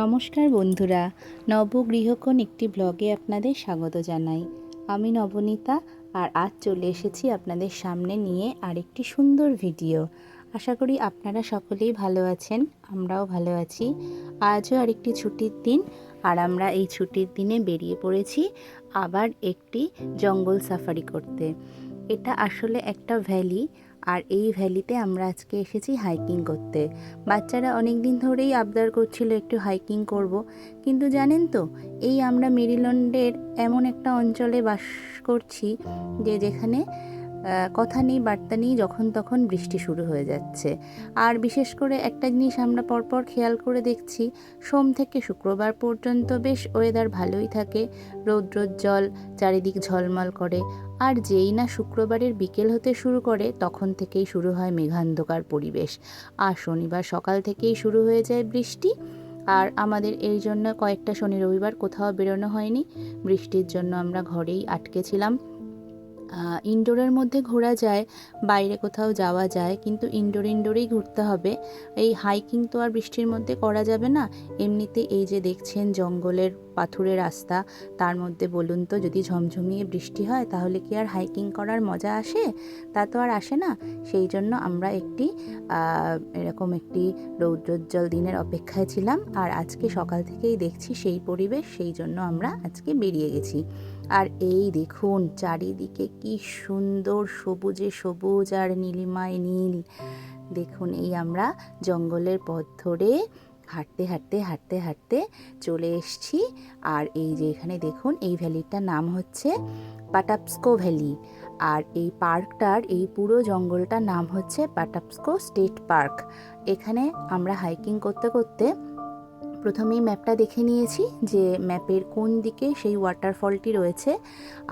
নমস্কার বন্ধুরা, নবগৃহকোণ একটি ব্লগে আপনাদের স্বাগত জানাই। আমি নবনীতা আর আজ চলে এসেছি আপনাদের সামনে নিয়ে আরেকটি সুন্দর ভিডিও আশা করি আপনারা সকলেই ভালো আছেন, আমরাও ভালো আছি। আজও আরেকটি ছুটির দিন আর আমরা এই ছুটির দিনে বেরিয়ে পড়েছি আবার একটি জঙ্গল সাফারি করতে। এটা আসলে একটা ভ্যালি আর এই ভ্যালিতে আমরা আজকে এসেছি হাইকিং করতে। বাচ্চারা অনেক দিন ধরেই আবদার করছিল একটু হাইকিং করব, কিন্তু জানেন তো, এই আমরা মেরিল্যান্ডের এমন একটা অঞ্চলে বাস করছি যে যেখানে কথা নেই, বার্তা নেই, যখন তখন বৃষ্টি শুরু হয়ে যাচ্ছে। আর বিশেষ করে একটা জিনিস আমরা পরপর খেয়াল করে দেখছি, সোম থেকে শুক্রবার পর্যন্ত বেশ ওয়েদার ভালোই থাকে, রৌদ্রোজ্জ্বল, চারিদিক ঝলমল করে। আর যেই না শুক্রবারের বিকেল হতে শুরু করে, তখন থেকেই শুরু হয় মেঘান্ধকার পরিবেশ। আর শনিবার সকাল থেকেই শুরু হয়ে যায় বৃষ্টি। আর আমাদের এই জন্য কয়েকটা শনি রবিবার কোথাও বেরোনো হয়নি। বৃষ্টির জন্য আমরা ঘরেই আটকে ছিলাম। ইনডোরের মধ্যে ঘোরা যায়, বাইরে কোথাও যাওয়া যায়, কিন্তু ইনডোর ইনডোরেই ঘুরতে হবে। এই হাইকিং তো আর বৃষ্টির মধ্যে করা যাবে না। এমনিতে এই যে দেখছেন জঙ্গলের পাথুরে রাস্তা, তার মধ্যে বলুন তো, যদি ঝমঝমিয়ে বৃষ্টি হয়, তাহলে কি আর হাইকিং করার মজা আসে? তা তো আর আসে না। সেই জন্য আমরা একটি এরকম একটি রৌদ্রোজ্জ্বল দিনের অপেক্ষায় ছিলাম। আর আজকে সকাল থেকেই দেখছি সেই পরিবেশ, সেই জন্য আমরা আজকে বেরিয়ে গেছি। আর এই দেখুন চারিদিকে কি সুন্দর সবুজে সবুজ আর নীলিমায় নীল। দেখুন এই আমরা জঙ্গলের পথ ধরে হাঁটতে হাঁটতে হাঁটতে হাঁটতে চলে এসছি। আর এই যে এখানে দেখুন এই ভ্যালিটার নাম হচ্ছে পাটাপস্কো ভ্যালি। আর এই পার্কটার, এই পুরো জঙ্গলটার নাম হচ্ছে পাটাপস্কো স্টেট পার্ক। এখানে আমরা হাইকিং করতে করতে প্রথমেই ম্যাপটা দেখে নিয়েছি যে ম্যাপের কোন দিকে সেই ওয়াটারফলটি রয়েছে।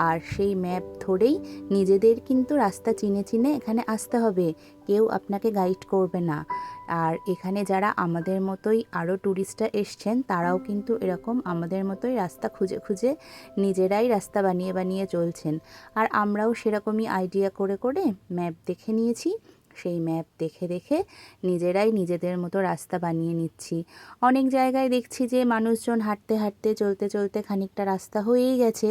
আর সেই ম্যাপ ধরেই নিজেদের কিন্তু রাস্তা চিনে চিনে এখানে আসতে হবে। কেউ আপনাকে গাইড করবে না। আর এখানে যারা আমাদের মতোই আরও ট্যুরিস্টরা এসছেন, তারাও কিন্তু এরকম আমাদের মতোই রাস্তা খুঁজে খুঁজে নিজেরাই রাস্তা বানিয়ে বানিয়ে চলছেন। আর আমরাও সেরকমই আইডিয়া করে করে ম্যাপ দেখে নিয়েছি। সেই ম্যাপ দেখে দেখে নিজেরাই নিজেদের মতো রাস্তা বানিয়ে নিচ্ছি। অনেক জায়গায় দেখছি যে মানুষজন হাঁটতে হাঁটতে, চলতে চলতে খানিকটা রাস্তা হয়েই গেছে।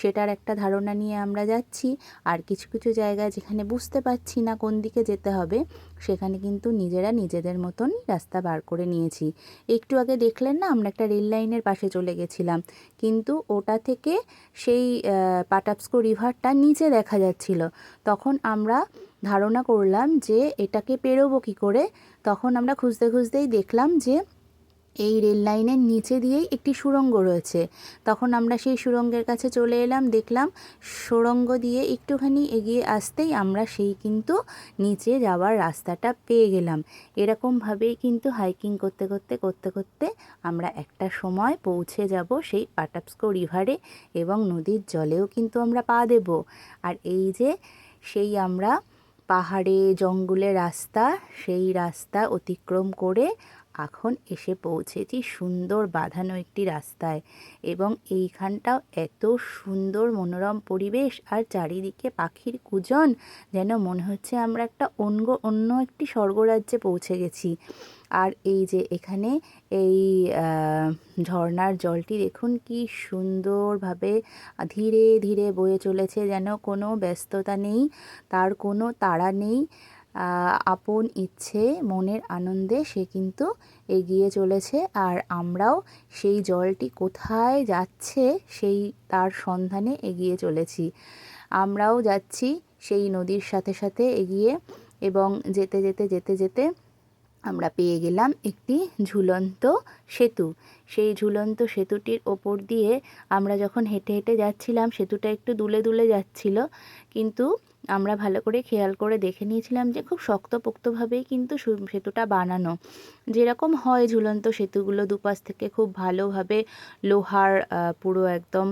সেটার একটা ধারণা নিয়ে আমরা যাচ্ছি। আর কিছু কিছু জায়গায় যেখানে বুঝতে পারছি না কোন দিকে যেতে হবে, সেখানে কিন্তু নিজেরা নিজেদের মতন রাস্তা বার করে নিয়েছি। একটু আগে দেখলেন না আমরা একটা রেল লাইনের পাশে চলে গেছিলাম? কিন্তু ওটা থেকে সেই পাটাপস্কো রিভারটা নিচে দেখা যাচ্ছিল। তখন আমরা ধারণা করলাম যে এটাকে পেরোবো কী করে। তখন আমরা খুঁজতে খুঁজতেই দেখলাম যে এই রেল লাইনের নিচে দিয়েই একটি সুড়ঙ্গ রয়েছে। তখন আমরা সেই সুড়ঙ্গের কাছে চলে এলাম, দেখলাম সুড়ঙ্গ দিয়ে একটুখানি এগিয়ে আসতেই আমরা সেই কিন্তু নিচে যাওয়ার রাস্তাটা পেয়ে গেলাম। এরকমভাবেই কিন্তু হাইকিং করতে করতে করতে করতে আমরা একটা সময় পৌঁছে যাব সেই পাটাপস্কো রিভারে এবং নদীর জলেও কিন্তু আমরা পা দেব। আর এই যে সেই আমরা পাহাড়ে জঙ্গলে রাস্তা সেই রাস্তা অতিক্রম করে এখন এসে পৌঁছেছি সুন্দর বাঁধানো একটি রাস্তায় এবং এইখানটাও এত সুন্দর মনোরম পরিবেশ আর চারিদিকে পাখির কুজন যেন মনে হচ্ছে আমরা একটা অন্য অন্য একটি স্বর্গরাজ্যে পৌঁছে গেছি। আর এই যে এখানে এই আহ, ঝর্ণার জলটি দেখুন কি সুন্দরভাবে ধীরে ধীরে বয়ে চলেছে যেন কোনো ব্যস্ততা নেই তার কোনো তাড়া নেই। আপন ইচ্ছে, মনের আনন্দে সে কিন্তু এগিয়ে চলেছে। আর আমরাও সেই জলটি কোথায় যাচ্ছে সেই তার সন্ধানে এগিয়ে চলেছি। আমরাও যাচ্ছি সেই নদীর সাথে সাথে এগিয়ে এবং যেতে যেতে যেতে যেতে আমরা পেয়ে গেলাম একটি ঝুলন্ত সেতু। সেই ঝুলন্ত সেতুটির ওপর দিয়ে আমরা যখন হেঁটে হেঁটে যাচ্ছিলাম, সেতুটা একটু দুলে দুলে যাচ্ছিল। কিন্তু আমরা ভালো করে খেয়াল করে দেখে নিয়েছিলাম যে খুব শক্তপোক্তভাবেই কিন্তু সেতুটা বানানো। যেরকম হয় ঝুলন্ত সেতুগুলো দুপাশ থেকে খুব ভালোভাবে লোহার পুরো একদম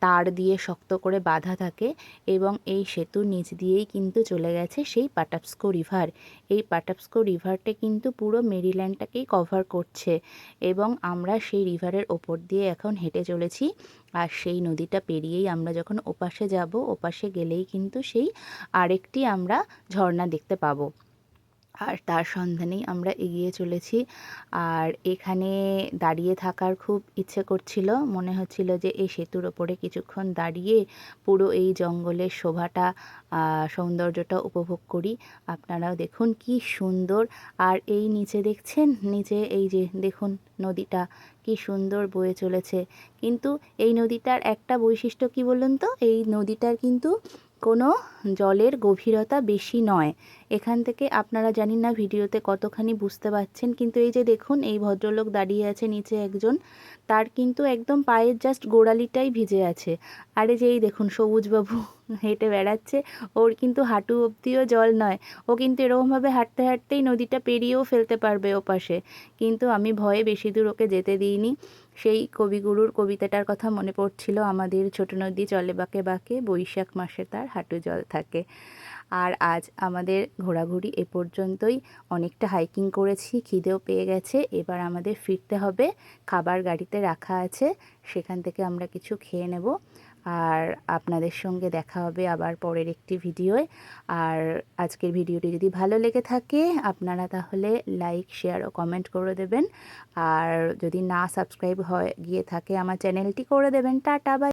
তার দিয়ে শক্ত করে বাঁধা থাকে এবং এই সেতুর নিচ দিয়েই কিন্তু চলে গেছে সেই পাটাপস্কো রিভার। এই পাটাপস্কো রিভারটা কিন্তু পুরো মেরিল্যান্ডটাকেই কভার করছে এবং আমরা সেই রিভারের ওপর দিয়ে এখন হেঁটে চলেছি। আর সেই নদীটা পেরিয়েই আমরা যখন ওপাশে যাব, ওপাশে গেলেই কিন্তু সেই আরেকটি আমরা ঝর্ণা দেখতে পাবো। আর তার সন্ধানেই আমরা এগিয়ে চলেছি। আর এখানে দাঁড়িয়ে থাকার খুব ইচ্ছে করছিল। মনে হচ্ছিল যে এই সেতুর ওপরে কিছুক্ষণ দাঁড়িয়ে পুরো এই জঙ্গলের শোভাটা সৌন্দর্যটা উপভোগ করি। আপনারাও দেখুন কি সুন্দর। আর এই নিচে দেখছেন? নিচে এই যে দেখুন নদীটা কি সুন্দর বয়ে চলেছে। কিন্তু এই নদীটার একটা বৈশিষ্ট্য কি বলুন তো? এই নদীটার কিন্তু কোনো জলের গভীরতা বেশি নয়। এখান থেকে আপনারা জানি না ভিডিওতে কতখানি বুঝতে পারছেন, কিন্তু এই যে দেখুন, এই ভদ্রলোক দাঁড়িয়ে আছে নিচে একজন, তার কিন্তু একদম পায়ের জাস্ট গোড়ালিটাই ভিজে আছে। আরে যে এই দেখুন, সবুজবাবু হেঁটে বেড়াচ্ছে, ওর কিন্তু হাঁটু অবধিও জল নয়, ও কিন্তু এরকমভাবে হাঁটতে হাঁটতেই নদীটা পেরিয়েও ফেলতে পারবে ওপাশে। কিন্তু আমি ভয়ে বেশি দূর ওকে যেতে দিইনি। সেই কবিগুরুর কবিতাটার কথা মনে পড়ছিল, আমাদের ছোট নদী চলে বাঁকে বাঁকে, বৈশাখ মাসে তার হাঁটু জল থাকে। আর আজ আমাদের ঘোরাঘুরি এ পর্যন্তই। অনেকটা হাইকিং করেছি, খিদেও পেয়ে গেছে। এবার আমাদের ফিরতে হবে, খাবার গাড়িতে রাখা আছে, সেখান থেকে আমরা কিছু খেয়ে নেব। আর আপনাদের সঙ্গে দেখা হবে আবার পরের একটি ভিডিওয়। আর আজকের ভিডিওটি যদি ভালো লেগে থাকে, আপনারা তাহলে লাইক শেয়ার ও কমেন্ট করে দেবেন। আর যদি না সাবস্ক্রাইব হয়, গিয়ে থাকে আমার চ্যানেলটি করে দেবেন। Tata bye